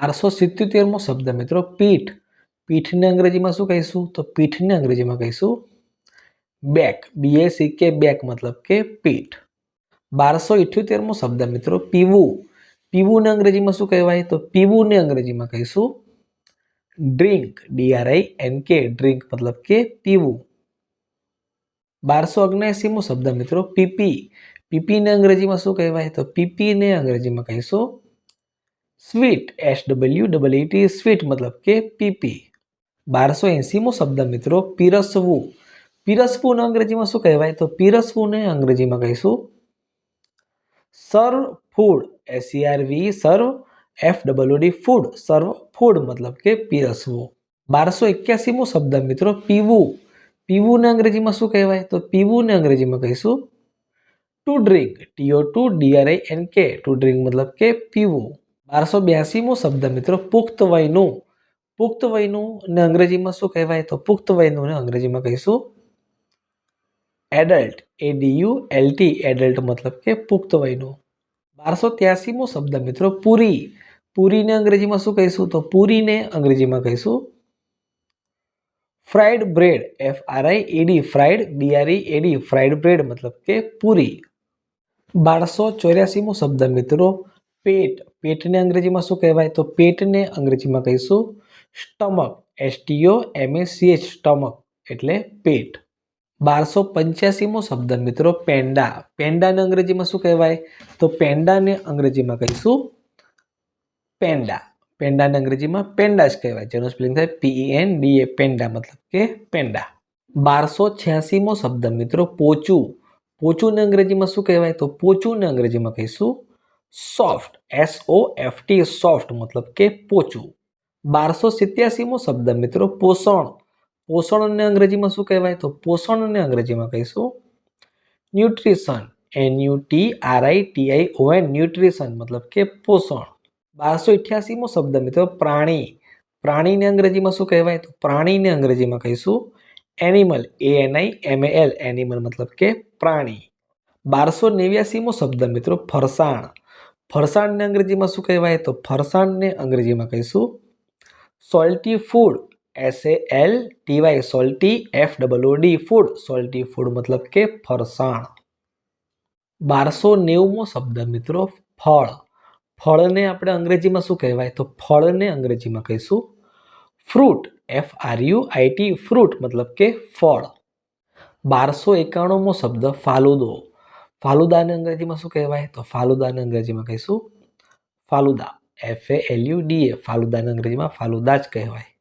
બારસો સિત્યોતેરમો શબ્દ મિત્રો પીઠ. પીઠને અંગ્રેજીમાં શું કહીશું? તો પીઠને અંગ્રેજીમાં કહીશું બેક. બીએસી કે બેક મતલબ કે પીઠ. બારસો ઇઠ્યોતેરમો શબ્દ મિત્રો પીવું. પીવુંને અંગ્રેજીમાં શું કહેવાય? તો પીવુંને અંગ્રેજીમાં કહીશું drink. DRI N K drink મતલબ કે પીવું. બારસો ઓગણએંસીમો શબ્દ મિત્રો પીપી. પીપીને અંગ્રેજીમાં શું કહેવાય? તો પીપીને અંગ્રેજીમાં કહીશું sweet S W double T sweet મતલબ કે પીપી બારસો એંસીમો શબ્દ મિત્રો પીરસવું પીરસવું અંગ્રેજીમાં શું કહેવાય તો પીરસવુંને અંગ્રેજીમાં કહીશું serve food SCRV serve F W D food serve food મતલબ કે પીરસવું બારસો એક્યાસીમો શબ્દ મિત્રો પીવું પીવુંને અંગ્રેજીમાં શું કહેવાય તો પીવુંને અંગ્રેજીમાં કહીશું to drink TO to DRI N K to drink મતલબ કે પીવું બારસો બ્યાસીમો શબ્દ મિત્રો, પુખ્ત વયનું. પુખ્ત વયનું ને અંગ્રેજીમાં શું કહેવાય? તો પુખ્ત વયનું ને અંગ્રેજીમાં કહીશું. Adult A DU LT adult મતલબ કે પુખ્ત વયનું. બારસો ત્યાસીમો શબ્દ મિત્રો, પૂરી. પૂરીને અંગ્રેજીમાં શું કહીશું? તો પૂરીને અંગ્રેજીમાં કહીશું. Fried bread F R I ED fried BRE AD fried bread મતલબ કે પૂરી. બારસો ચોર્યાસીમો શબ્દ મિત્રો, પેટ. પેટને અંગ્રેજીમાં શું કહેવાય તો પેટને અંગ્રેજીમાં કહીશું સ્ટમક એસટીઓ એમએસીએચ સ્ટમક એટલે પેટ બારસો પંચ્યાસીમો શબ્દ મિત્રો પેંડા પેંડાને અંગ્રેજીમાં શું કહેવાય તો પેંડાને અંગ્રેજીમાં કહીશું પેંડા પેંડાને અંગ્રેજીમાં પેંડા જ કહેવાય જેનું સ્પેલિંગ થાય P E N D A peda મતલબ કે પેંડા બારસો છ્યાસીમો શબ્દ મિત્રો પોચું પોચુંને અંગ્રેજીમાં શું કહેવાય તો પોચુંને અંગ્રેજીમાં કહીશું soft S O F T soft મતલબ કે પોચું. બારસો સિત્યાસીમો શબ્દ મિત્રો, પોષણ. પોષણને અંગ્રેજીમાં શું કહેવાય? તો પોષણને અંગ્રેજીમાં કહીશું nutrition. N U T R I T I O N nutrition મતલબ કે પોષણ. બારસો ઇઠ્યાસીમો શબ્દ મિત્રો, પ્રાણી. પ્રાણીને અંગ્રેજીમાં શું કહેવાય? તો પ્રાણીને અંગ્રેજીમાં કહીશું animal A N I M L animal મતલબ કે પ્રાણી. બારસો નેવ્યાસીમો શબ્દ મિત્રો, ફરસાણ. ફરસાણને અંગ્રેજીમાં શું કહેવાય? તો ફરસાણને અંગ્રેજીમાં કહીશું salty food S A L TY salty F double D food salty food મતલબ કે ફરસાણ. બારસો નેવમો શબ્દ મિત્રો, ફળ. ફળને આપણે અંગ્રેજીમાં શું કહેવાય? તો ફળને અંગ્રેજીમાં કહીશું fruit F R U IT fruit મતલબ કે ફળ. બારસો એકાણુંમો શબ્દ ફાલુદો. ફાલુદાને અંગ્રેજીમાં શું કહેવાય? તો ફાલુદાને અંગ્રેજીમાં કહીશું falooda. F A L U D A ફાલુદાને અંગ્રેજીમાં ફાલુદા જ કહેવાય.